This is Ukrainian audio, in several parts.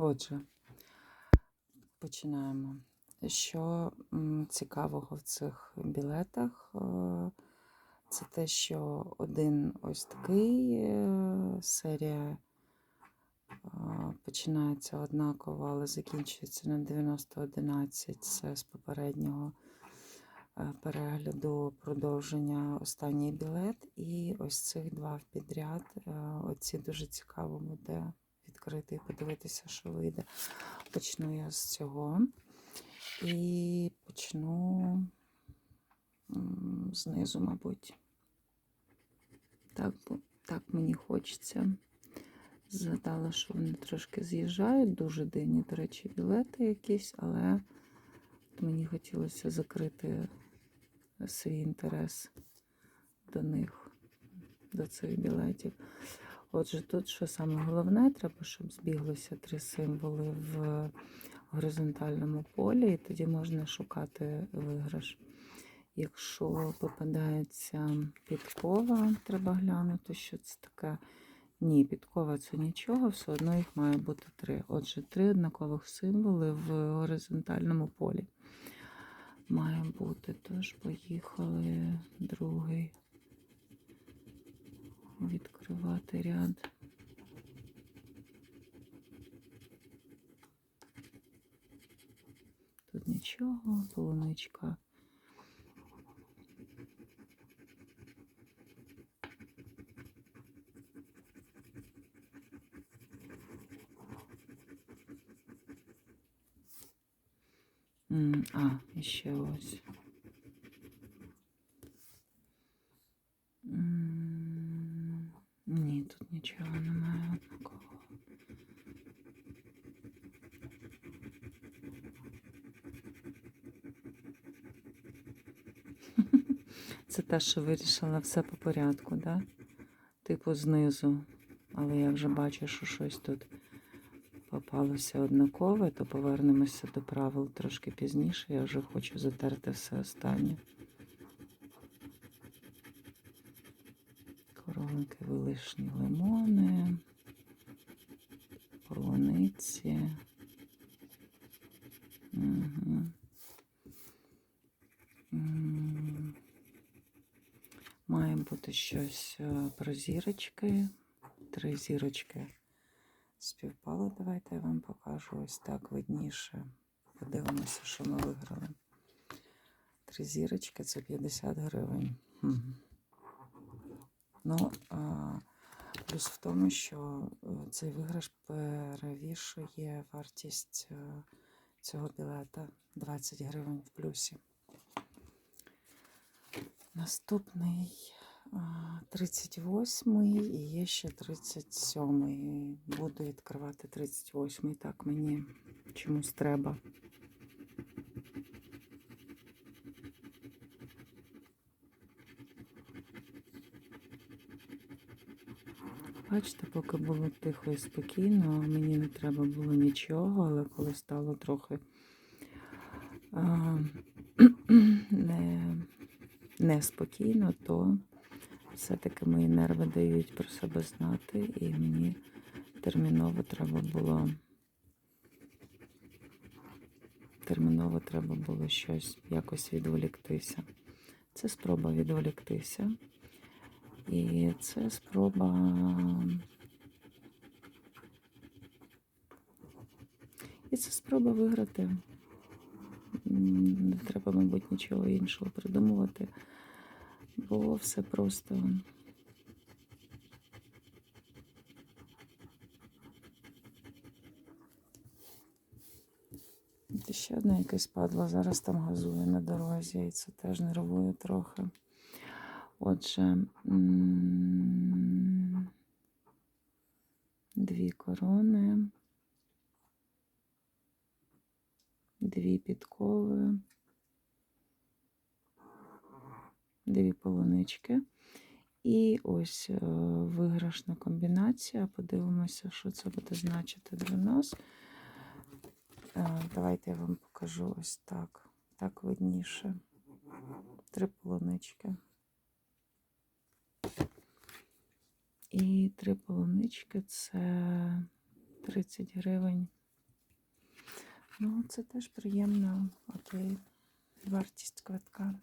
Отже, починаємо. Що цікавого в цих білетах? е, Це те, що один ось такий е, серія е, починається однаково, але закінчується на 90-11. Це з попереднього перегляду продовження останній білет. І ось цих два в підряд. Оці дуже цікаво буде відкрити і подивитися, що вийде. Почну я з цього. І почну знизу, мабуть. Так, так мені хочеться. Згадала, що вони трошки з'їжджають. Дуже дивні, до речі, білети якісь, але мені хотілося закрити свій інтерес до них, до цих білетів. Отже, тут що саме головне, треба, щоб збіглося три символи в горизонтальному полі, і тоді можна шукати виграш. Якщо попадається підкова, треба глянути, що це таке. Ні, підкова це нічого, все одно їх має бути три. Отже, три однакових символи в горизонтальному полі. Має бути. Тож поїхали другий. Відкривати ряд. Тут нічого, полуничка. А, ще ось. М, Ні, тут нічого немає однакового. Це те, що вирішила все по порядку, да? Типу знизу. Але я вже бачу, що щось тут попалося однакове, то повернемося до правил трошки пізніше. Я вже хочу затерти все останнє. Коронки лимони, полуниці. Угу. Має бути щось е, про зірочки. Три зірочки співпало. Давайте я вам покажу ось так видніше. Подивимося, що ми виграли. Три зірочки це 50 гривень. Ну, а, плюс в тому, що е, цей виграш перевішує вартість е, цього білета 20 гривень в плюсі. Наступний 38-й і є ще 37-й. Буду відкривати 38-й. Так мені чомусь треба. Бачите, поки було тихо і спокійно, мені не треба було нічого, але коли стало трохи а, не, неспокійно, то все-таки мої нерви дають про себе знати, і мені терміново треба було терміново треба було щось якось відволіктися. Це спроба відволіктися. І це спроба. І це спроба виграти. Не треба, мабуть, нічого іншого придумувати, бо все просто. Ще одне якесь падло. Зараз там газує на дорозі, і це теж нервує трохи. Отже, дві корони, дві підкови, дві полунички. І ось е, виграшна комбінація. Подивимося, що це буде значити для нас. Е, Давайте я вам покажу ось так. Так видніше. Три полунички. І три полунички це 30 гривень Ну, це теж приємно. Окей. Вартість квитка.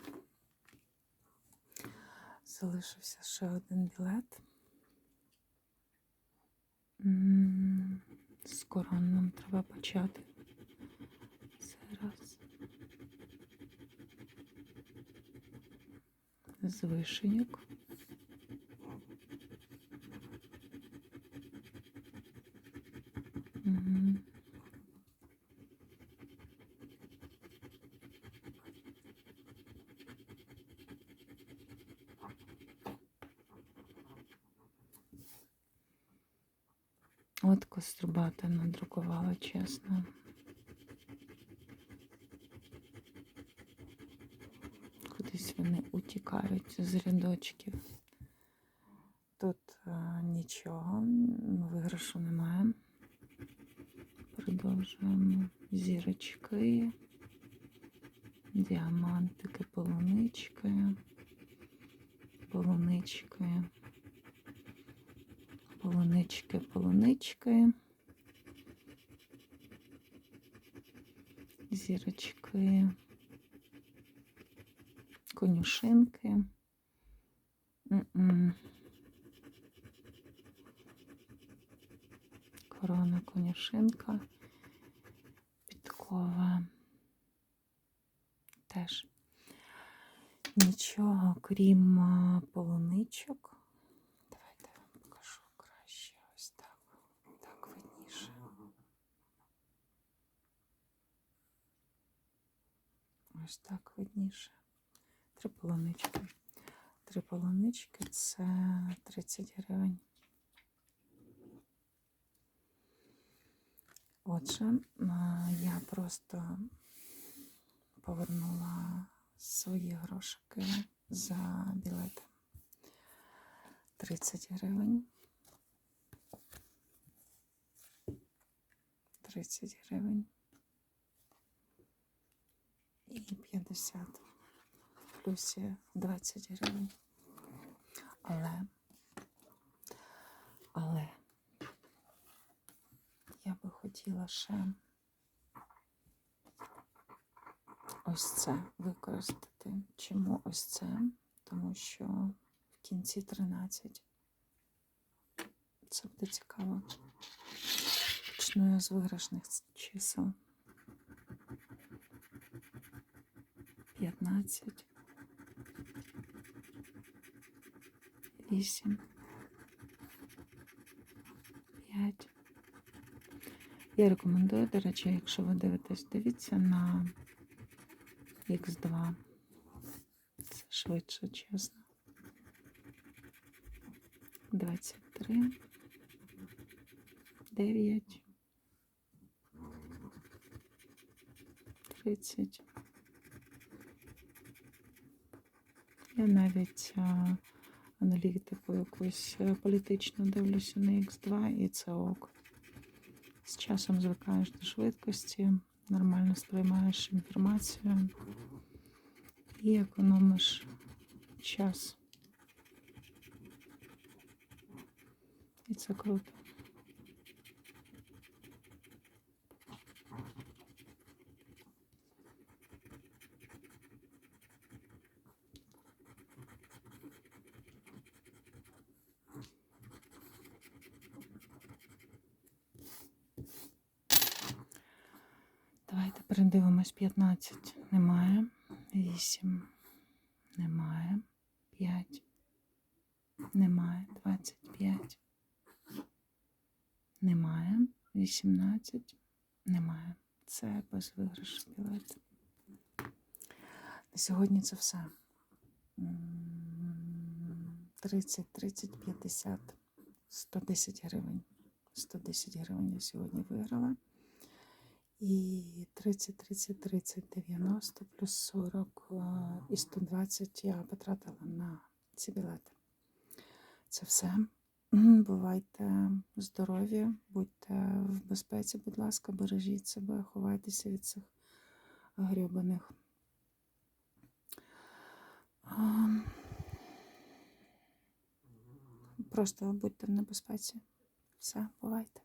Залишився ще один білет. М, З коронним треба почати. Зараз. З вишеньок. От кострубата надрукувала, чесно. Кудись вони утікають з рядочків. Тут а, нічого, виграшу немає. Продовжуємо зірочки, діамантики, полунички, полунички, полунички, полунички, зірочки, конюшинки. М-м. Корона конюшинка, підкова. Теж нічого, крім полуничок. Давайте я вам покажу краще. Ось так. Так видніше. Ось так видніше. Три полунички. Три полунички це 30 гривень. Отже, я просто повернула свої грошики за білети. 30 гривень. 30 гривень. І 50 в плюсі 20 гривень. Але, але я би хотіла ще ось це використати. Чому ось це? Тому що в кінці 13 це буде цікаво. Почну я з виграшних чисел. 15, 8, 5. Я рекомендую, до речі, якщо ви дивитесь, дивіться на Х2. Це швидше, чесно. 23, 9, 30. Я навіть а, аналітику якусь е, політичну дивлюся на Х2 і це ок. З часом звикаєш до швидкості, нормально сприймаєш інформацію і економиш час. І це круто. Давайте передивимось 15. Немає. 8. Немає. 5. Немає. 25. Немає. 18. Немає. Це без виграшу білет. На сьогодні це все. 30, 30, 50, 110 гривень. 110 гривень я сьогодні виграла. І 30, 30, 30, 90 плюс 40 і 120 я потратила на ці білети. Це все. Бувайте здорові, будьте в безпеці, будь ласка, бережіть себе, ховайтеся від цих грьобаних. Просто будьте в небезпеці. Все, бувайте.